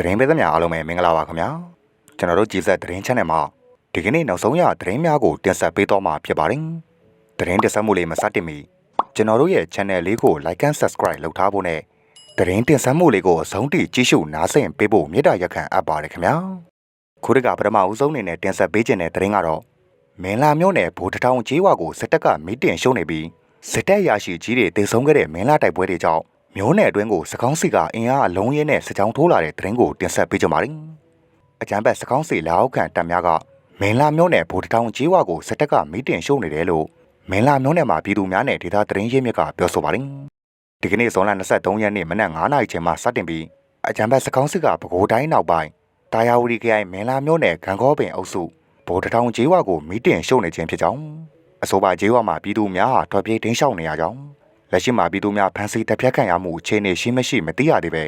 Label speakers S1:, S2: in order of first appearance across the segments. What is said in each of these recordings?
S1: သတင်းပေးသမျှအားလုံးပဲမင်္ဂလာပါခင်ဗျာကျွန်တော်တို့ကြည်ဆက်သတင်း channel မှာဒီကနေ့နောက်ဆုံးရသတင်းများကိုတင်ဆက်ပေးတော့မှာဖြစ်ပါတယ်သတင်းတင်ဆက်မှုလေးမစတင်မီကျွန်တော်တို့ရဲ့ channel လေးကို like and subscribe လုပ်ထားဖို့နဲ့သတင်းတင်ဆက်မှုလေးကိုအဆုံးထိကြည့်ရှုနားဆင်ပေးဖို့မေတ္တာရက်ခံအပ်ပါတယ်ခင်ဗျာခုတကပထမဦးဆုံးအနေနဲ့တင်ဆက်ပေးခြင်းတဲ့သတင်းကတော့မင်းလာမျိုးနယ်ဗိုလ်တထောင်ကျေးဝါကိုစစ်တပ်ကမီတင်ရှုံးနေပြီးစစ်တပ်ရရှိကြီးတွေတေဆုံးခဲ့တဲ့မင်းလာတိုက်ပွဲတွေကြောင့် မျိုးနယ်အတွင်းကိုစကောင်းစီကအင်အားအလုံးရင်းနဲ့စကြောင်းထိုးလာတဲ့သတင်းကိုတင်ဆက်ပေးကြပါမယ်။အကြမ်းဖက်စကောင်းစီလက်အောက်ခံတပ်များကမင်းလာမျိုးနယ်ဗိုလ်တထောင်ကျေးဝါကိုစစ်တပ်ကမီတင်ရှုံးနေတယ်လို့မင်းလာမျိုးနယ်မှာပြည်သူများနဲ့ဒေသသတင်းရင်းမြစ်ကပြောဆိုပါတယ်။ဒီကနေ့ဇွန်လ23ရက်နေ့မနက်9:00နာရီချိန်မှာစတင်ပြီးအကြမ်းဖက်စကောင်းစီကပဲခူးတိုင်းနောက်ပိုင်းတာယာဝတီခရိုင်မင်းလာမျိုးနယ်ဂံကောပင်အုပ်စုဗိုလ်တထောင်ကျေးဝါကိုမီတင်ရှုံးနေခြင်းဖြစ်ကြောင်းအဆိုပါကျေးဝါမှာပြည်သူများဟာထွက်ပြေးတင်းရှောင်နေရကြောင်း လက်ရှိမှာပြည်သူများဖမ်းဆီးတပ်ဖြတ်ခံရမှုအခြေအနေရှိမရှိမသိရသေးပဲ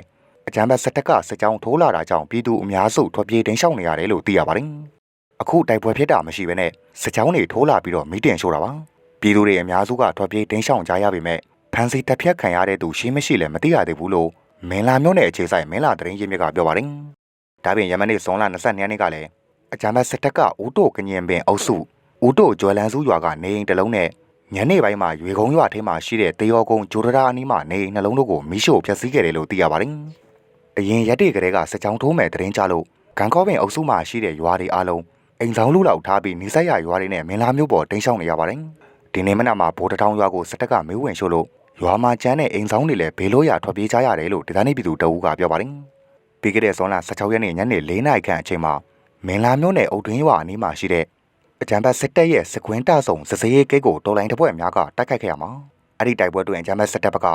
S1: အကြမ်းဖက်စစ်တပ်ကစစ်ကြောင်းထိုးလာတာကြောင့်ပြည်သူအများစုထွက်ပြေးတင်းရှောင်နေရတယ်လို့သိရပါတယ်။အခုတိုက်ပွဲဖြစ်တာမရှိဘဲနဲ့စစ်ကြောင်းတွေထိုးလာပြီးတော့မီတင်ရှို့တာပါ။ပြည်သူတွေအများစုကထွက်ပြေးတင်းရှောင်ကြရပေမဲ့ဖမ်းဆီးတပ်ဖြတ်ခံရတဲ့သူရှိမရှိလည်းမသိရသေးဘူးလို့မင်းလာမျိုးနယ်အခြေဆိုင်မင်းလာတရင်ရင်းမြစ်ကပြောပါတယ်။ဒါပြင်ယမနေ့ဇွန်လ22ရက်နေ့ကလည်းအကြမ်းဖက်စစ်တပ်ကဦးတို့ကညင်ပင်အုပ်စုဦးတို့ကျွဲလန်းစုရွာကနေအိမ်တစ်လုံးနဲ့ ညနေပိုင်းမှာရွေကုန်းရွာထဲမှာရှိတဲ့တေယောကုန်းဂျိုဒရာအနီးမှာနေအိမ်နှလုံးတို့ကိုမိရှို့ဖျက်ဆီးခဲ့တယ်လို့သိရပါတယ်။အရင်ရက်တွေကလေးကစစ်ကြောင်းထိုးမဲ့တရင်ကြလို့ဂန်ကောပင်အုပ်စုမှာရှိတဲ့ရွာတွေအားလုံးအိမ်ဆောင်လူလောက်ထားပြီးနေဆက်ရရွာတွေနဲ့မင်းလာမျိုးပေါ်တင်းရှောင်နေရပါတယ်။ဒီနေ့မနက်မှာဗိုလ်တထောင်ရွာကိုစစ်တပ်ကမေးဝင်ရှို့လို့ရွာမှာကျန်းတဲ့အိမ်ဆောင်တွေလည်းဘေးလို့ရထွက်ပြေးကြရတယ်လို့ဒေသနေပြည်သူတအူးကပြောပါတယ်။ပြီးခဲ့တဲ့ဇွန်လ16ရက်နေ့ညနေ4နာရီခန့်အချိန်မှာမင်းလာမျိုးနယ်အုတ်တွင်းရွာအနီးမှာရှိတဲ့ အကြံဘတ်စစ်တပ်ရဲ့စကွင်းတဆုံစစရေးဂိတ်ကိုတော်လိုင်းတစ်ဖွဲ့များကတိုက်ခိုက်ခဲ့ရမှာအဲ့ဒီတိုက်ပွဲတွင်အကြံဘတ်စစ်တပ်ဘက်က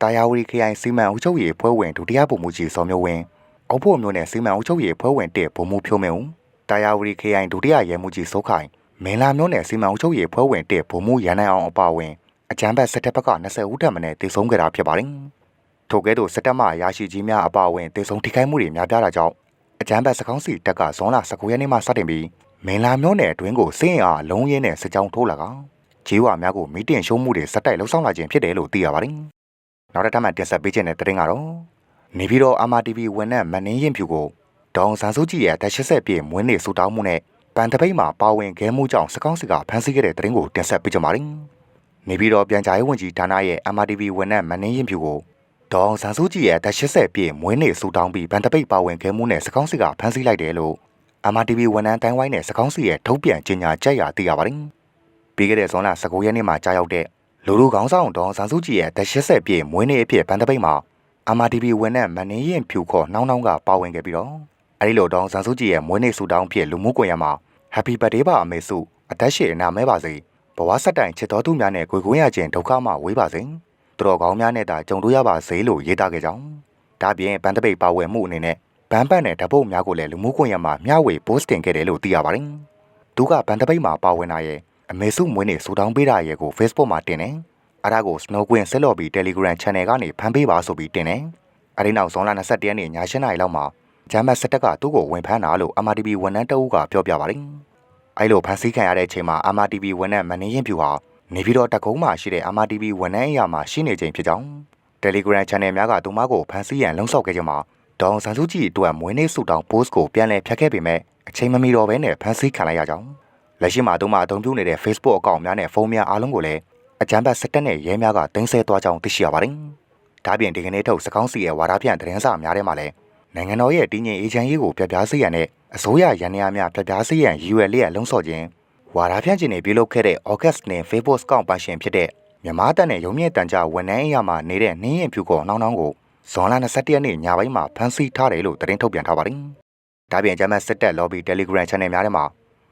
S1: တာယာဝတီခရိုင်စီမံအုပ်ချုပ်ရေးဖွဲ့ဝင်ဒုတိယဗိုလ်မှူးကြီးစောမျိုးဝင်းအောက်ဖို့မျိုးနဲ့စီမံအုပ်ချုပ်ရေးဖွဲ့ဝင်တဲ့ဗိုလ်မှူးဖြိုးမင်းဦးတာယာဝတီခရိုင်ဒုတိယရဲမှူးကြီးစိုးခိုင်မင်းလာမျိုးနဲ့စီမံအုပ်ချုပ်ရေးဖွဲ့ဝင်တဲ့ဗိုလ်မှူးရန်နိုင်အောင်အပါအဝင်အကြံဘတ်စစ်တပ်ဘက်က20ဦးထက်မနည်းတည်ဆုံးခဲ့တာဖြစ်ပါတယ်ထို့ကဲ့သို့စစ်တပ်မှရရှိကြီးများအပါအဝင်တည်ဆုံးထိခိုက်မှုတွေများပြားတာကြောင့်အကြံဘတ်စကောင်းစီတပ်ကဇွန်လ19ရက်နေ့မှစတင်ပြီး မင်လာမျိုးနယ်အတွင်းကိုစင်းအားလုံးရင်းနဲ့စကြောင်းထိုးလာကဂျေးဝါများကိုမီတင်ရှုံးမှုတွေစက်တိုက်လှုပ်ဆောင်လာခြင်းဖြစ်တယ်လို့သိရပါတယ်။နောက်တစ်ထပ်မှတင်ဆက်ပေးခြင်းတဲ့သတင်းကတော့နေပြီးတော့ MRTV ဝန်နဲ့မနှင်းရင်ဖြူကိုဒေါန်ဆန်စုကြည်ရဲ့တက်80ပြည့်မွေးနေ့ဆူတောင်းမှုနဲ့ပန်တပိတ်မှာပါဝင်ခဲမှုကြောင့်စကောင်းစီကဖမ်းဆီးခဲ့တဲ့သတင်းကိုတင်ဆက်ပေးကြပါမယ်။နေပြီးတော့ပြန်ကြားရေးဝန်ကြီးဌာနရဲ့ MRTV ဝန်နဲ့မနှင်းရင်ဖြူကိုဒေါန်ဆန်စုကြည်ရဲ့တက်80ပြည့်မွေးနေ့ဆူတောင်းပြီးပန်တပိတ်ပါဝင်ခဲမှုနဲ့စကောင်းစီကဖမ်းဆီးလိုက်တယ်လို့ MRTV ဝန်ထမ်းတိုင်းဝိုင်းနဲ့စကောင်းစီရဲ့ထုတ်ပြန်ကြေညာချက်အရသိရပါတယ်။ပြီးခဲ့တဲ့ဇွန်လ19ရက်နေ့မှာကြားရောက်တဲ့လူလူကောင်းဆောင်ဒေါန်ဆန်းစုကြည်ရဲ့တ80ပြည့်မွေးနေ့အဖြစ်ဗန်တပိတ်မှာ MRTV ဝန်ထမ်းမနေရင်ဖြူခေါ်နှောင်းနှောင်းကပါဝင်ခဲ့ပြီးတော့အဲဒီလိုဒေါန်ဆန်းစုကြည်ရဲ့မွေးနေ့ဆူတောင်းဖြစ်လူမှုကွန်ရက်မှာ Happy Birthday ပါအမေစုအသက်ရှည်အနာမဲပါစေဘဝဆက်တိုင်ချစ်တော်သူများနဲ့ကိုကိုရခြင်းဒုက္ခမှဝေးပါစေသူတော်ကောင်းများနဲ့သာကြုံတွေ့ရပါစေလို့ရေးသားခဲ့ကြောင်းဒါပြင်ဗန်တပိတ်ပါဝင်မှုအနေနဲ့ ဘန်ပတ်နဲ့ဓပုတ်များကိုလည်းလူမှုကွန်ရက်မှာမျှဝေ post တင်ခဲ့တယ်လို့သိရပါတယ်။သူကဘန်တပိတ်မှာပါဝင်လာရဲ့အမေစုမွေးနေ့စူတောင်းပေးတာရဲ့ကို Facebook မှာတင်တယ်။အဲဒါကို Snow Queen ဆက်လော်ပြီး Telegram Channel ကနေဖန်ပေးပါဆိုပြီးတင်တယ်။အဲဒီနောက်ဇွန်လ21ရက်နေ့ည7:00နာရီလောက်မှာဂျမ်မတ်စတက်ကသူ့ကိုဝင်ဖမ်းတာလို့ MRTV ဝန်ထမ်းတအုပ်ကပြောပြပါတယ်။အဲလိုဖမ်းဆီးခံရတဲ့အချိန်မှာ MRTV ဝန်ထမ်းမနေရင်ပြူဟာနေပြီးတော့တကုံးမှာရှိတဲ့ MRTV ဝန်ထမ်းအရာမှာရှိနေချိန်ဖြစ်ကြောင်း Telegram Channel များကသူမကိုဖမ်းဆီးရန်လှုံ့ဆော်ခဲ့ကြမှာ ဒေါန်ဆန်စုကြည်အတွက်မွေးနေ့ဆုတောင်း post ကိုပြန်လည်ဖျက်ခဲ့ပေမဲ့အချိန်မမီတော့ဘဲနဲ့ဖမ်းဆီးခံလိုက်ရကြောင်းလက်ရှိမှာသူမအသုံးပြုနေတဲ့ Facebook အကောင့်များနဲ့ဖုန်းများအားလုံးကိုလည်းအကြမ်းဖက်စစ်တပ်နဲ့ရဲများကတင်ဆက်သွားကြောင်းသိရှိရပါတယ်။ဒါပြင်ဒီကနေ့ထုတ်စကောင်းစီရဲ့ဝါဒဖြန့်သတင်းစာများထဲမှာလည်းနိုင်ငံတော်ရဲ့တည်ငြိမ်အေဂျင့်ရေးကိုပြပြစေရန်နဲ့အစိုးရရန်ရာများပြပြစေရန်ရည်ရွယ်လျက်လုံးစော်ခြင်းဝါဒဖြန့်ခြင်းတွေပြုလုပ်ခဲ့တဲ့ August နဲ့ Facebook အကောင့်ပါရှင်ဖြစ်တဲ့မြန်မာတပ်နဲ့ရုံမြင့်တန်ကြဝန်ထမ်းအရာမှာနေတဲ့နှင်းရင်ဖြူကောနှောင်းနှောင်းကို ဇွန်လ21ရက်နေ့ညပိုင်းမှာဖမ်းဆီးထားတယ်လို့သတင်းထုတ်ပြန်ထားပါတယ်။ဒါပြင်ဂျမတ်စစ်တပ် lobby Telegram channel များထဲမှာ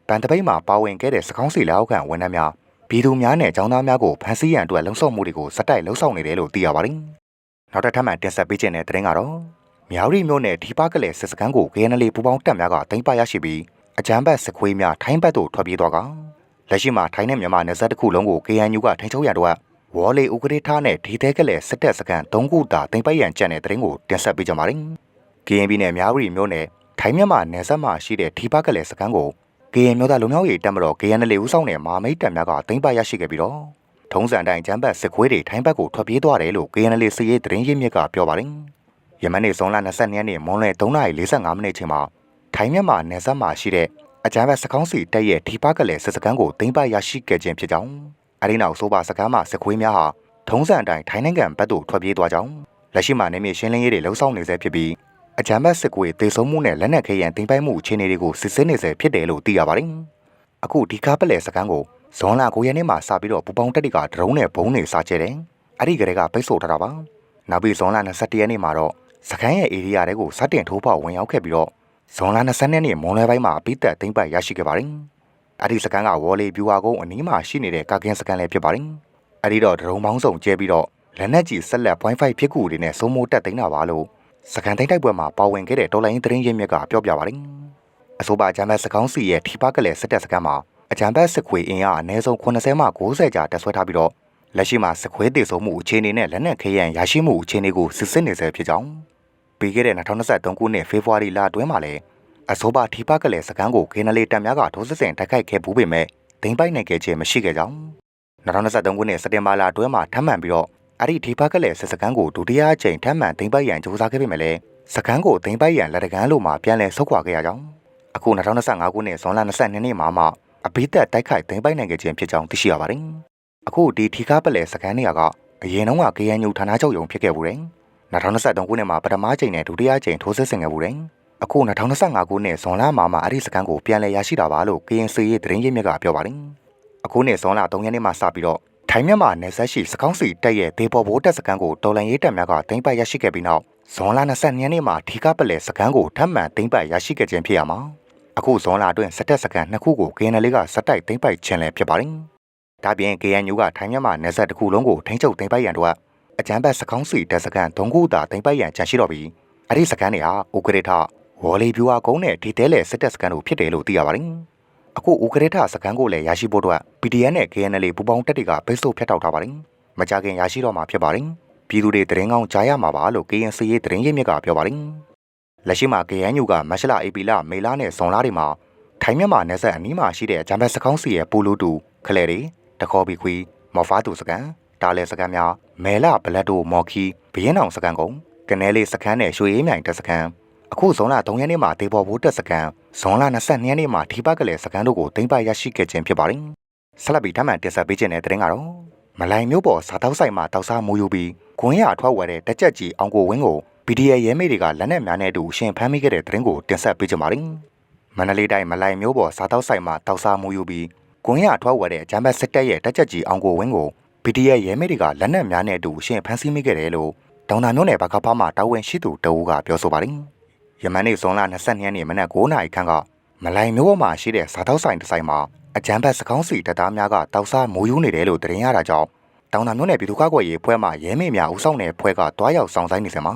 S1: ဗန်တပိတ်မှာပါဝင်ခဲ့တဲ့စကောင်းစီလက်အောက်ခံဝန်ထမ်းများပြည်သူများနဲ့ចောင်းသားများကိုဖမ်းဆီးရန်အတွက်လှုံ့ဆော်မှုတွေကိုစက်တိုက်လှုံ့ဆော်နေတယ်လို့သိရပါတယ်။နောက်တစ်ထပ်မှတင်ဆက်ပေးခြင်းတဲ့သတင်းကတော့မြောက်ရီမြို့နယ်ဒီပါကလေးစစ်စခန်းကို KNL ပူပေါင်းတပ်များကတင်ပရရှိပြီးအကြမ်းဖက်စခွေးများထိုင်းဘက်သို့ထွက်ပြေးသွားကလက်ရှိမှာထိုင်းနဲ့မြန်မာနယ်စပ်တစ်ခုလုံးကို KNU ကထိန်းချုပ်ရတော့ ဝေါ်လီဥကရေထားနဲ့ဒီသေးကလေးစစ်တပ်စကန်၃ခုသာတင်ပိုက်ရန်ကြံတဲ့တရင်ကိုတင်ဆက်ပေးကြပါမယ်။ KNB နဲ့မြဝတီမြို့နယ်ထိုင်းမြန်မာနယ်စပ်မှာရှိတဲ့ဒီပကလေးစကန်ကို KN မြို့သားလူမျိုးရေးတပ်မတော် KNL ဦးဆောင်တဲ့မာမိတ်တပ်များကတင်ပိုက်ရရှိခဲ့ပြီးတော့ထုံးစံတိုင်းကျမ်းပတ်စစ်ခွေးတွေထိုင်းဘက်ကိုထွက်ပြေးသွားတယ်လို့ KNL စစ်ရေးသတင်းရင်းမြစ်ကပြောပါတယ်။ယမန်နေ့ဇွန်လ22ရက်နေ့မွန်းလွဲ3:45မိနစ်ချိန်မှာထိုင်းမြန်မာနယ်စပ်မှာရှိတဲ့အကြမ်းဖက်စကောင်းစီတပ်ရဲ့ထိပါကလေးစစ်စခန်းကိုသိမ်းပိုက်ရရှိခဲ့ခြင်းဖြစ်ကြောင်း အဲဒီနောက်ဆိုပါစခန်းမှာစစ်ခွေးများဟာထုံးစံအတိုင်းထိုင်းနိုင်ငံဘက်သို့ထွက်ပြေးသွားကြောင်းလက်ရှိမှာနေမြေရှင်းလင်းရေးတွေလှုံ့ဆော်နေဆဲဖြစ်ပြီးအကြမ်းဖက်စစ်ကွေတေဆုံးမှုနဲ့လက်နက်ခဲယံတင်ပိုက်မှုအခြေအနေတွေကိုစစ်ဆေးနေဆဲဖြစ်တယ်လို့သိရပါတယ်။အခုဒီကားပလဲစကန်ကိုဇွန်လ9ရက်နေ့မှာစပြီးတော့ပူပေါင်းတက်တွေကဒရုန်းနဲ့ဘုံတွေစားကျဲတယ်။အဲ့ဒီကလေးကပိတ်ဆို့ထားတာပါ။နောက်ပြီးဇွန်လ21ရက်နေ့မှာတော့စကန်ရဲ့ဧရိယာတွေကိုစတင်ထိုးဖောက်ဝင်ရောက်ခဲ့ပြီးတော့ဇွန်လ20ရက်နေ့မွန်လွဲပိုင်းမှာအပိသက်သိမ်းပိုက်ရရှိခဲ့ပါတယ်။ အဲ့ဒီစကန်ကဝေါ်လီဗျူဟာကုန်းအနီးမှာရှိနေတဲ့ကာကင်းစကန်လည်းဖြစ်ပါတယ်။အဲ့ဒီတော့ဒရုန်းပေါင်းစုံကျဲပြီးတော့လက်နက်ကြီးဆက်လက် .5 ဖြစ်ကူတွေနဲ့စိုးမိုးတက်သိမ်းတာပါလို့စကန်သိမ်းတိုက်ပွဲမှာပါဝင်ခဲ့တဲ့တော်လိုင်းသတင်းရင်းမြစ်ကပြောပြပါတယ်။အဆိုပါဂျမ်ဘတ်စကောင်းစီရဲ့ထိပါကလေးစစ်တပ်စကန်မှာအဂျမ်ဘတ်စစ်ခွေအင်အားအနည်းဆုံး80မှ90ကြာတက်ဆွဲထားပြီးတော့လက်ရှိမှာစစ်ခွေတည်ဆုံမှုအခြေအနေနဲ့လက်နက်ခဲယံရရှိမှုအခြေအနေကိုစစ်စစ်နေဆဲဖြစ်ကြောင်းပြီးခဲ့တဲ့2023ခုနှစ်ဖေဖော်ဝါရီလအတွင်းမှာလည်း အဆိုပါထိပါကလေးစကန်ကိုခေနလေးတပ်များကထိုးစစ်ဆင်တိုက်ခိုက်ခဲ့ဘူးပေမဲ့ဒိမ့်ပိုက်နိုင်ခဲ့ခြင်းမရှိခဲ့ကြောင်း2023ခုနှစ်စက်တင်ဘာလအတွင်းမှာထပ်မံပြီးတော့အဲ့ဒီဒီပါကလေးစစ်စကန်ကိုဒုတိယအကြိမ်ထပ်မံသိမ်းပိုက်ရန်ကြိုးစားခဲ့ပေမဲ့လည်းစကန်ကိုသိမ်းပိုက်ရန်လက်တကန်းလို့မှပြန်လည်ဆုတ်ခွာခဲ့ရကြောင်းအခု2025ခုနှစ်ဇွန်လ22နှစ်မှာမှအပိသက်တိုက်ခိုက်သိမ်းပိုက်နိုင်ခဲ့ခြင်းဖြစ်ကြောင်းသိရှိရပါတယ်။အခုဒီထီကားပလဲစကန်နေရကအရင်တုန်းက KNU ဌာနချုပ်ယုံဖြစ်ခဲ့ဘူးတယ်။2023ခုနှစ်မှာပထမချိန်နဲ့ဒုတိယချိန်ထိုးစစ်ဆင်ခဲ့ဘူးတယ်။ အခု2025ခုနှစ်ဇွန်လမှာမှအဲ့ဒီစကန်ကိုပြန်လည်ရရှိတာပါလို့ KNC ရဲ့သတင်းရင်းမြစ်ကပြောပါတယ်။အခုနှစ်ဇွန်လ3ရက်နေ့မှာစပြီးတော့ထိုင်းမြန်မာနယ်စပ်ရှိစကောင်းစီတက်ရဲ့ဒေပေါ်ဘိုးတက်စကန်ကိုတော်လန်ရေးတပ်များကတင်ပိုက်ရရှိခဲ့ပြီးနောက်ဇွန်လ22ရက်နေ့မှာထီကားပလဲစကန်ကိုထပ်မံတင်ပိုက်ရရှိခဲ့ခြင်းဖြစ်ရမှာအခုဇွန်လအတွင်းစတက်စကန်နှစ်ခုကို KNL ကစတိုက်တင်ပိုက်ခြင်းလည်းဖြစ်ပါတယ်။ဒါပြင် KNU ကထိုင်းမြန်မာနယ်စပ်တစ်ခုလုံးကိုထိန်းချုပ်တင်ပိုက်ရန်တော့အကြမ်းဖက်စကောင်းစီတက်စကန်၃ခုသာတင်ပိုက်ရန်ကြံရှိတော့ပြီးအဲ့ဒီစကန်တွေဟာဥကရထ ဝေါ်လီဗျူဟာကုန်းနဲ့ဒီတဲလေစတက်စကန်တို့ဖြစ်တယ်လို့သိရပါတယ်။အခုဥကရထစကန်ကိုလည်းရရှိဖို့အတွက် PDN နဲ့ KNL ပူးပေါင်းတပ်တွေကပိတ်ဆို့ဖျက်တောက်ထားပါတယ်။မကြခင်ရရှိတော့မှာဖြစ်ပါတယ်။ပြည်သူတွေတရင်ကောင်းကြားရမှာပါလို့ KNC ရဲ့တရင်ရင်းမြစ်ကပြောပါတယ်။လက်ရှိမှာ KNU ကမက်ရှလာ AP လမေလာနဲ့ဇွန်လတွေမှာထိုင်းမြန်မာနယ်စပ်အနီးမှာရှိတဲ့ဂျမ်ဘတ်စကောင်းစီရဲ့ပူလူတူခလဲတွေတခေါ်ဘီခွီမော်ဖာတူစကန်ဒါလဲစကန်များမဲလာဘလက်တိုမော်ခီဘရင်အောင်စကန်ကုန်းကနေလေးစကန်နဲ့ရွှေအေးမြိုင်တက်စကန် အခုဇွန်လ3ရက်နေ့မှာဒေပေါ်ဘိုးတက်စကန်ဇွန်လ22ရက်နေ့မှာဒီပတ်ကလေးစကန်တို့ကိုတင်ပိုက်ရရှိခဲ့ခြင်းဖြစ်ပါတယ်ဆက်လက်ပြီးထပ်မံတင်ဆက်ပေးခြင်းတဲ့တဲ့ရင်ကတော့မလိုင်မျိုးပေါ်စားတောက်ဆိုင်မှာတောက်စားမူယူပြီးခွင်းရထွက်ဝဲတဲ့တက်ကြက်ကြီးအောင်ကိုဝင်းကို BDA ရဲမေတွေကလက်နက်များနဲ့အတူရှင်ဖမ်းမိခဲ့တဲ့တဲ့ရင်ကိုတင်ဆက်ပေးကြပါမယ်မန္တလေးတိုင်းမလိုင်မျိုးပေါ်စားတောက်ဆိုင်မှာတောက်စားမူယူပြီးကွန်ရထွက်ဝဲတဲ့ဂျမ်ဘတ်စစ်တပ်ရဲ့တက်ချက်ကြီးအောင်ကိုဝင်းကို BDA ရဲမေတွေကလက်နက်များနဲ့အတူရှင်ဖမ်းဆီးမိခဲ့တယ်လို့တောင်တာမျိုးနယ်ဘကဖားမှာတာဝန်ရှိသူတအူးကပြောဆိုပါတယ်။ ယမန်နေ့ဇွန်လ22ရက်နေ့မနက်9:00နာရီခန့်ကမလိုင်မျိုးပေါ်မှာရှိတဲ့စားတောက်ဆိုင်တစ်ဆိုင်မှာအကြမ်းဖက်စကောင်းစီတပ်သားများကတောက်စားမိုးယူနေတယ်လို့သတင်းရတာကြောင့်တောင်တာမျိုးနယ်ပြည်သူ့ကားကွယ်ရေးဖွဲ့မှရဲမေများဦးဆောင်တဲ့ဖွဲ့ကတွားရောက်ဆောင်ဆိုင်နေစမှာ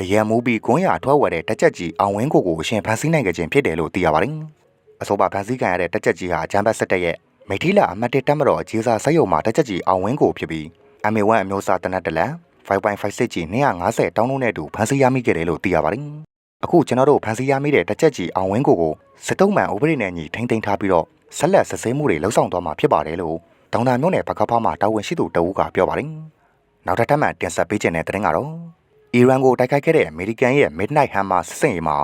S1: အရန်မူပြီးကွန်းရထွက်ဝဲတဲ့တက်ချက်ကြီးအောင်ဝင်းကိုကိုအရှင်ဖန်ဆီးနိုင်ခဲ့ခြင်းဖြစ်တယ်လို့သိရပါတယ်။အဆိုပါဖန်ဆီးခံရတဲ့တက်ချက်ကြီးဟာအကြမ်းဖက်စစ်တပ်ရဲ့မိထီလာအမတ်တစ်တက်မတော်အကြီးစားစက်ရုံမှာတက်ချက်ကြီးအောင်ဝင်းကိုဖြစ်ပြီး MA1 အမျိုးအစားတနက်တလန်5.56ကြီး250တောင်းလုံးနဲ့အတူဖန်ဆီးရမိခဲ့တယ်လို့သိရပါတယ်။ အခုကျွန်တော်တို့ဖန်ဆီးရမိတဲ့တက်ချက်ကြီးအောင်ဝင်းကိုကိုစစ်တုံးမှန်ဥပဒေနဲ့ညီထိမ့်သိမ်းထားပြီးတော့ဆက်လက်စစ်ဆေးမှုတွေလှုပ်ဆောင်သွားမှာဖြစ်ပါတယ်လို့တောင်တာမြို့နယ်ဘကဖားမှာတာဝန်ရှိသူတဦးကပြောပါတယ်။နောက်ထပ်ထပ်မံတင်ဆက်ပေးခြင်းတဲ့တဲ့ငါတော့အီရန်ကိုတိုက်ခိုက်ခဲ့တဲ့အမေရိကန်ရဲ့ Midnight Hammer စစ်စင်ရေးမှာ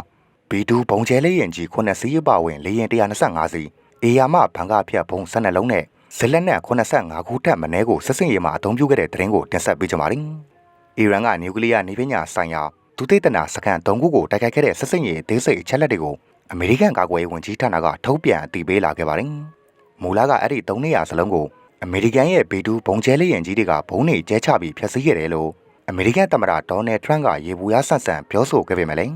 S1: B2 ဘုံကျဲလေးရင်ကြီးခုနှစ်စီးပါဝင်လေရင်125စီးအေယာမဘန်ကဖြတ်ဘုံ12လုံးနဲ့ဇလက်နက်85ခုထက်မနည်းကိုစစ်စင်ရေးမှာအသုံးပြုခဲ့တဲ့တဲ့ရင်ကိုတင်ဆက်ပေးကြပါမယ်။အီရန်ကနျူကလ িয়ার နေပညာဆိုင်ရာ ဒုတိယနာစကန်3ခုကိုတိုက်ခိုက်ခဲ့တဲ့စစ်စင်ရေးဒေးစိတ်အချက်လက်တွေကိုအမေရိကန်ကာကွယ်ရေးဝန်ကြီးဌာနကထုတ်ပြန်အတည်ပြုလာခဲ့ပါတယ်။မူလကအဲ့ဒီ3နေရာစလုံးကိုအမေရိကန်ရဲ့ B2 ဘုံကျဲလေးရင်ကြီးတွေကဘုံနေကျဲချပြီးဖျက်ဆီးခဲ့တယ်လို့အမေရိကန်သမ္မတဒေါ်နယ်ထရန့်ကရေဘူးရဆန့်ဆန့်ပြောဆိုခဲ့ပေမဲ့လည်း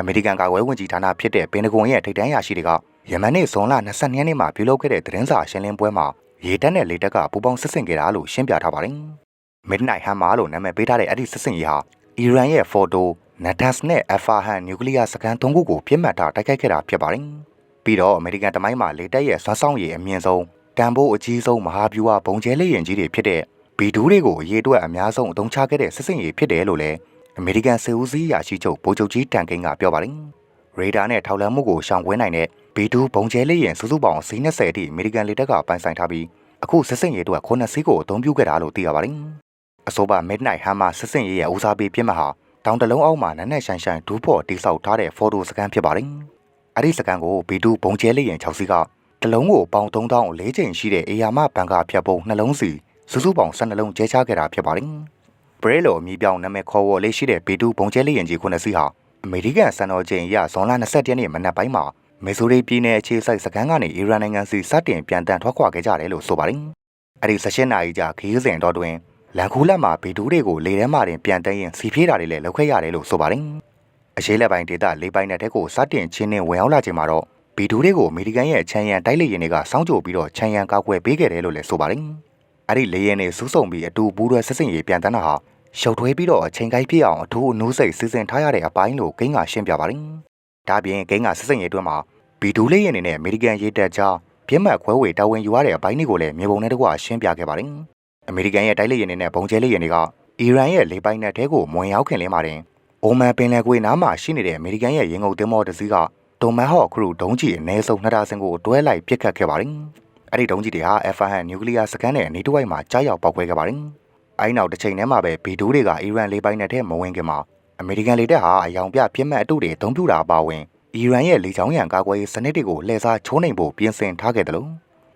S1: အမေရိကန်ကာကွယ်ဝင်ကြီးဌာနဖြစ်တဲ့ပင်တဂွန်ရဲ့ထိပ်တန်းရာရှိတွေကယမန်နေ့ဇွန်လ22ရက်နေ့မှာပြုလုပ်ခဲ့တဲ့သတင်းစာရှင်းလင်းပွဲမှာရေတပ်နဲ့လေတပ်ကပူးပေါင်းစစ်ဆင်ခဲ့တာလို့ရှင်းပြထားပါတယ်။ Midnight Hammer လို့နာမည်ပေးထားတဲ့အဲ့ဒီစစ်ဆင်ရေးဟာ အီရန်ရဲ့ Fordo, Natanz နဲ့ Isfahan နျူကလ িয়ার စခန်း၃ခုကိုပြစ်မှတ်ထားတိုက်ခိုက်ခဲ့တာဖြစ်ပါတယ်။ပြီးတော့အမေရိကန်တမိုင်းမှာလေတပ်ရဲ့စွမ်းဆောင်ရည်အမြင့်ဆုံးတန်ဖိုးအကြီးဆုံးမဟာဗျူဟာဘုံကျဲလေးရင်ကြီးတွေဖြစ်တဲ့ဘီဒူးတွေကိုအရေးအတွက်အများဆုံးအသုံးချခဲ့တဲ့စစ်စင်ရေးဖြစ်တယ်လို့လည်းအမေရိကန်စစ်ဦးစီးရာရှိချုပ်ဗိုလ်ချုပ်ကြီးတန်ကိန်းကပြောပါတယ်။ရေဒါနဲ့ထောက်လှမ်းမှုကိုရှောင်ကွင်းနိုင်တဲ့ဘီဒူးဘုံကျဲလေးရင်စုစုပေါင်းစီး20အထိအမေရိကန်လေတပ်ကပိုင်ဆိုင်ထားပြီးအခုစစ်စင်ရေးအတွက်ခုနှစ်စီးကိုအသုံးပြုခဲ့တာလို့သိရပါတယ်။ အဆိုပါ Midnight Hammer စစ်စင်ရေးရဲ့ဦးစားပေးပြစ်မှတ်ဟာတောင်တလုံးအောက်မှာနက်နက်ရှိုင်ရှိုင်ဒူးဖို့တိဆောက်ထားတဲ့ဖော်တိုစကန်ဖြစ်ပါတယ်။အဲ့ဒီစကန်ကိုဘီတူဘုံကျဲလေးရင်6စီးကတလုံးကိုပေါင်3000အလေးချိန်ရှိတဲ့အေယာမဘန်ကာဖြတ်ပုံနှလုံးစီစုစုပေါင်း12လုံးကျဲချခဲ့တာဖြစ်ပါတယ်။ဘရဲလိုအမည်ပြောင်းနာမည်ခေါ်ဝေါ်လေးရှိတဲ့ဘီတူဘုံကျဲလေးရင်ကြီး9စီးဟာအမေရိကန်စံတော်ချိန်ရဇွန်လ20ရက်နေ့မနက်ပိုင်းမှာမီဆိုရီပြည်နယ်အခြေစိုက်စကန်ကနေအီရန်နိုင်ငံစီစတင်ပြန်တန်ထွက်ခွာခဲ့ကြတယ်လို့ဆိုပါတယ်။အဲ့ဒီ16နာရီကြာခီးစဉ်တော်တွင် လန်ကူလက်မှာဗီတူတွေကိုလေထဲမှာတင်ပြန်တန်းရင်စီပြေးတာတွေလည်းလုပ်ခဲ့ရတယ်လို့ဆိုပါတယ်။အရှိလက်ပိုင်းဒေသလေးပိုင်းနဲ့တဲ့ကိုစတင်ချင်းနဲ့ဝင်ရောက်လာချိန်မှာတော့ဗီတူတွေကိုအမေရိကန်ရဲ့ချန်ရန်တိုက်လေယာဉ်တွေကစောင့်ကြိုပြီးတော့ချန်ရန်ကောက်ွယ်ပေးခဲ့တယ်လို့လည်းဆိုပါတယ်။အဲ့ဒီလေယာဉ်တွေစူးစုံပြီးအတူဘူးရွယ်ဆက်စင်ရေးပြန်တန်းတာဟာရှုပ်ထွေးပြီးတော့အချိန်ကိုက်ဖြစ်အောင်အထူးအနူးစိတ်စီစဉ်ထားရတဲ့အပိုင်းလို့ဂိမ်းကရှင်းပြပါတယ်။ဒါပြင်ဂိမ်းကဆက်စင်ရေးအတွင်းမှာဗီတူလေးရင်နဲ့အမေရိကန်ရေးတပ်ကြားပြင်းမှတ်ခွဲဝေတာဝန်ယူရတဲ့အပိုင်းတွေကိုလည်းမြေပုံနဲ့တကွရှင်းပြခဲ့ပါတယ်။ အမေရိကန်ရဲ့တိုက်လေယာဉ်တွေနဲ့ဘုံကျဲလေယာဉ်တွေကအီရန်ရဲ့လေပိုင်နက်တဲကိုမွန်ရောက်ခင်လင်းပါတယ်။အိုမန်ပင်လယ်ကွေ့နားမှာရှိနေတဲ့အမေရိကန်ရဲ့ရင်ငုတ်သင်္ဘောတစ်စီးကတိုမန်ဟော့ခရူဒုံးကြီးအနည်းဆုံးနှစ်ဒါစင်ကိုတွဲလိုက်ပစ်ခတ်ခဲ့ပါတယ်။အဲ့ဒီဒုံးကြီးတွေဟာအဖဟန်နျူကလ িয়ার စကန်နဲ့နေတဝိုက်မှာကြားရောက်ပောက်ကွဲခဲ့ပါတယ်။အဲဒီနောက်တစ်ချိန်တည်းမှာပဲဘီဒူးတွေကအီရန်လေပိုင်နက်ထဲမဝင်ခင်မှာအမေရိကန်လေတပ်ဟာအယောင်ပြပြစ်မှတ်အတုတွေအုံပြူတာအပါဝင်အီရန်ရဲ့လေချောင်းရံကာကွယ်ရေးစနစ်တွေကိုလှည့်စားချိုးနှိမ်ဖို့ပြင်ဆင်ထားခဲ့တယ်လို့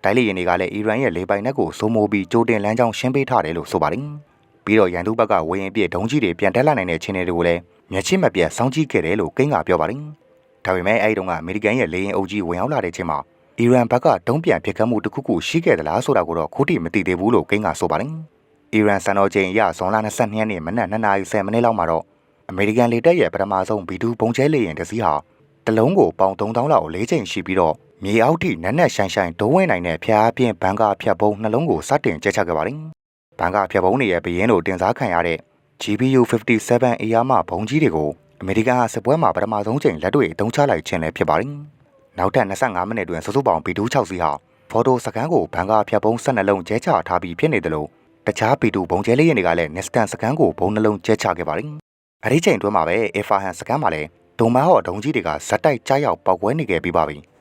S1: တိုက်လေယာဉ်တွေကလည်းအီရန်ရဲ့လေပိုင်နက်ကိုစိုးမိုးပြီးကြိုတင်လမ်းကြောင်းရှင်းပေးထားတယ်လို့ဆိုပါတယ်။ပြီးတော့ရန်သူဘက်ကဝေရင်ပြည့်ဒုံးကြီးတွေပြန်တက်လာနိုင်တဲ့ခြေနေတွေကိုလည်းမျက်ချိမပြတ်စောင့်ကြည့်ခဲ့တယ်လို့ကိန်းကပြောပါတယ်။ဒါပေမဲ့အဲဒီတုန်းကအမေရိကန်ရဲ့လေယာဉ်အုပ်ကြီးဝင်ရောက်လာတဲ့ချိန်မှာအီရန်ဘက်ကတုံးပြန်ပစ်ခတ်မှုတစ်ခုခုရှိခဲ့သလားဆိုတာကိုတော့ခုထိမသိသေးဘူးလို့ကိန်းကဆိုပါတယ်။အီရန်စံတော်ချိန်ရဇွန်လ22ရက်နေ့မနက်2:30မိနစ်လောက်မှာတော့အမေရိကန်လေတပ်ရဲ့ပထမဆုံးဘီတူပုံကျဲလေယာဉ်တစ်စီးဟာတလုံးကိုပေါင်3000လောက်လေးချိန်ရှိပြီးတော့ မြေအောက်ထိနက်နက်ရှိုင်းရှိုင်းဒုံးဝင်နိုင်တဲ့ဖျားအပြင်ဘန်ကာဖြတ်ပုံနှလုံးကိုစတင်ကျက်ချခဲ့ပါတယ်။ဘန်ကာဖြတ်ပုံတွေရဲ့ဘရင်တို့တင်စားခံရတဲ့ GBU 57 AR မှဘုံကြီးတွေကိုအမေရိကန်ကစစ်ပွဲမှာပထမဆုံးချိန်လက်တွေ့အသုံးချလိုက်ခြင်းလည်းဖြစ်ပါတယ်။နောက်ထပ်25မိနစ်တွင်စုစုပေါင်း B2 6စီးဟာဖော်တိုစကန်ကိုဘန်ကာဖြတ်ပုံ12လုံးကျဲချထားပြီးဖြစ်နေတယ်လို့တခြား B2 ဘုံကျဲလေးတွေကလည်း Nestan စကန်ကိုဘုံနှလုံးကျဲချခဲ့ပါတယ်။အဲဒီချိန်တွင်းမှာပဲ Efahan စကန်မှာလည်းဒုံမဟော့ဒုံကြီးတွေကဇက်တိုက်ကြားရောက်ပောက်ကွဲနေခဲ့ပြီးပါပြီ။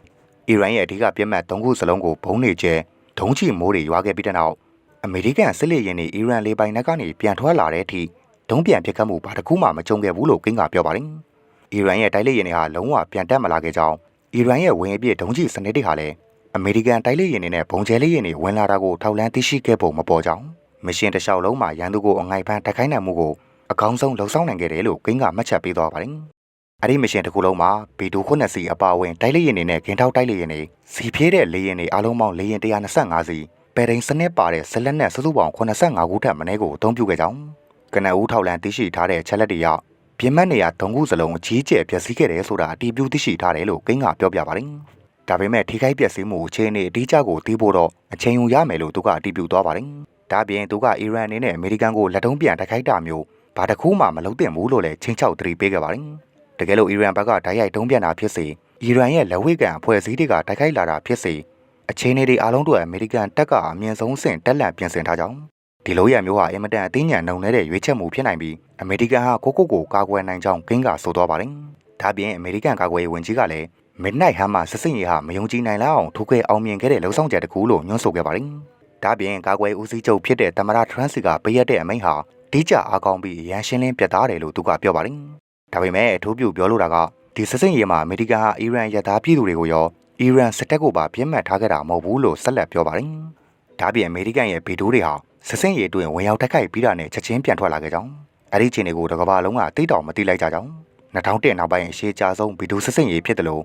S1: အီရန်ရဲ့အဓိကပြစ်မှတ်၃ခုစလုံးကိုဘုံနေကျဲဒုံချီမိုးတွေရွာခဲ့ပြီးတဲ့နောက်အမေရိကန်စစ်လေယာဉ်တွေအီရန်လေပိုင်နက်ကနေပြန်ထွက်လာတဲ့အထိဒုံပြန်ပစ်ခတ်မှုဘာတစ်ခုမှမကြုံခဲ့ဘူးလို့ကင်းကပြောပါတယ်။အီရန်ရဲ့တိုက်လေယာဉ်တွေဟာလုံးဝပြန်တက်မလာခဲ့ကြောင်းအီရန်ရဲ့ဝင်အပြည့်ဒုံချီစနစ်တွေဟာလည်းအမေရိကန်တိုက်လေယာဉ်တွေနဲ့ဘုံကျဲလေယာဉ်တွေဝင်လာတာကိုထောက်လန်းသိရှိခဲ့ပုံမပေါ်ကြောင်းမရှင်တလျှောက်လုံးမှာရန်သူကိုအငိုက်ဖမ်းတိုက်ခိုင်းနိုင်မှုကိုအကောင်းဆုံးလှုံ့ဆော်နိုင်ခဲ့တယ်လို့ကင်းကမှတ်ချက်ပေးသွားပါတယ်။ အဲ့ဒီမရှင်တစ်ခုလုံးမှာဘီဒူခုနှစ်စီအပါအဝင်တိုက်လေယာဉ်တွေနဲ့ဂင်ထောက်တိုက်လေယာဉ်တွေစီဖြေးတဲ့လေယာဉ်တွေအလုံးပေါင်းလေယာဉ်125စီပယ်ဒိန်စနစ်ပါတဲ့ဇလက်နဲ့စုစုပေါင်း85ခုထက်မနည်းကိုအသုံးပြုခဲ့ကြောင်းကနဦးထောက်လန်သိရှိထားတဲ့ချက်လက်တွေရောက်ပြင်းမတ်နေရာ၃ခုစလုံးအကြီးကျယ်ပျက်စီးခဲ့တယ်ဆိုတာအတည်ပြုသိရှိထားတယ်လို့ကင်းကပြောပြပါတယ်။ဒါပေမဲ့ထိခိုက်ပျက်စီးမှုအခြေအနေအတိအကျကိုသိဖို့တော့အချိန်ယူရမယ်လို့သူကအတည်ပြုသွားပါတယ်။ဒါပြင်သူကအီရန်အနေနဲ့အမေရိကန်ကိုလက်တုံးပြန်တိုက်ခိုက်တာမျိုးဘာတစ်ခုမှမလုပ်သင့်ဘူးလို့လည်းချင်းချောက်သတိပေးခဲ့ပါတယ်။ တကယ်လို့အီရန်ဘက်ကဓာတ်ရိုက်တုံးပြန်တာဖြစ်စေအီရန်ရဲ့လက်ဝဲကန်အဖွဲ့အစည်းတွေကတိုက်ခိုက်လာတာဖြစ်စေအခြေအနေတွေအားလုံးတို့အမေရိကန်တပ်ကအမြင့်ဆုံးဆင့်တက်လန့်ပြင်ဆင်ထားကြောင်းဒီလိုရမျိုးဟာအင်မတန်အသိဉာဏ်နှုံနေတဲ့ရွေးချက်မှုဖြစ်နိုင်ပြီးအမေရိကန်ဟာကိုကိုကိုကာကွယ်နိုင်ကြောင်းကင်းကဆိုသွားပါတယ်။ဒါပြင်အမေရိကန်ကာကွယ်ရေးဝန်ကြီးကလည်း Midnight Hammer စစ်စင်ရေးဟာမယုံကြည်နိုင်လောက်အောင်ထိုးခွဲအောင်မြင်ခဲ့တဲ့လှုံ့ဆော်ချက်တစ်ခုလို့ညွှန်းဆိုခဲ့ပါတယ်။ဒါပြင်ကာကွယ်ဦးစီးချုပ်ဖြစ်တဲ့တမရထရန့်စီကပေးရတဲ့အမိန့်ဟာတိကျအားကောင်းပြီးရန်ရှင်းလင်းပြတ်သားတယ်လို့သူကပြောပါတယ်။ ဒါပေမဲ့အထူးပြုပြောလိုတာကဒီစစ်စင်ရေးမှာအမေရိကန်ဟာအီရန်ရသားပြည်သူတွေကိုရောအီရန်စစ်တပ်ကိုပါပြစ်မှတ်ထားခဲ့တာမဟုတ်ဘူးလို့ဆက်လက်ပြောပါတယ်။ဒါပြင်အမေရိကန်ရဲ့ဗီတိုးတွေဟာစစ်စင်ရေးအတွင်းဝင်ရောက်တက်ခိုက်ပြီးတာနဲ့ချက်ချင်းပြန်ထွက်လာခဲ့ကြောင်းအဲ့ဒီချိန်တွေကိုတကဘာလုံးကတိတ်တောင်မတိလိုက်ကြကြောင်း2010နောက်ပိုင်းအရှိကြဆုံးဗီတိုစစ်စင်ရေးဖြစ်တယ်လို့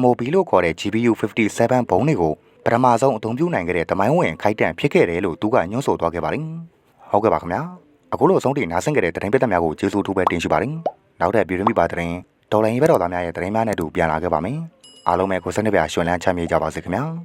S1: MOB လို့ခေါ်တဲ့ GBU 57ဘုံတွေကိုပထမဆုံးအသုံးပြုနိုင်ခဲ့တဲ့တမိုင်းဝင်ခိုက်တန့်ဖြစ်ခဲ့တယ်လို့သူကညွှန်းဆိုသွားခဲ့ပါတယ်။ဟုတ်ကဲ့ပါခင်ဗျာ။အခုလိုအဆုံးထိနားဆင်ခဲ့တဲ့သတင်းပစ်သက်များကိုကျေးဇူးထူးပဲတင်ရှိပါတယ်။ နောက်ထပ်ပြည်တွင်းပြည်ပသတင်းဒေါ်လာရေးဘက်တော်သားများရဲ့သတင်းများနဲ့တူပြန်လာခဲ့ပါမယ်။အားလုံးပဲကိုစနစ်ပြရွှင်လန်းချမ်းမြေ့ကြပါစေခင်ဗျာ။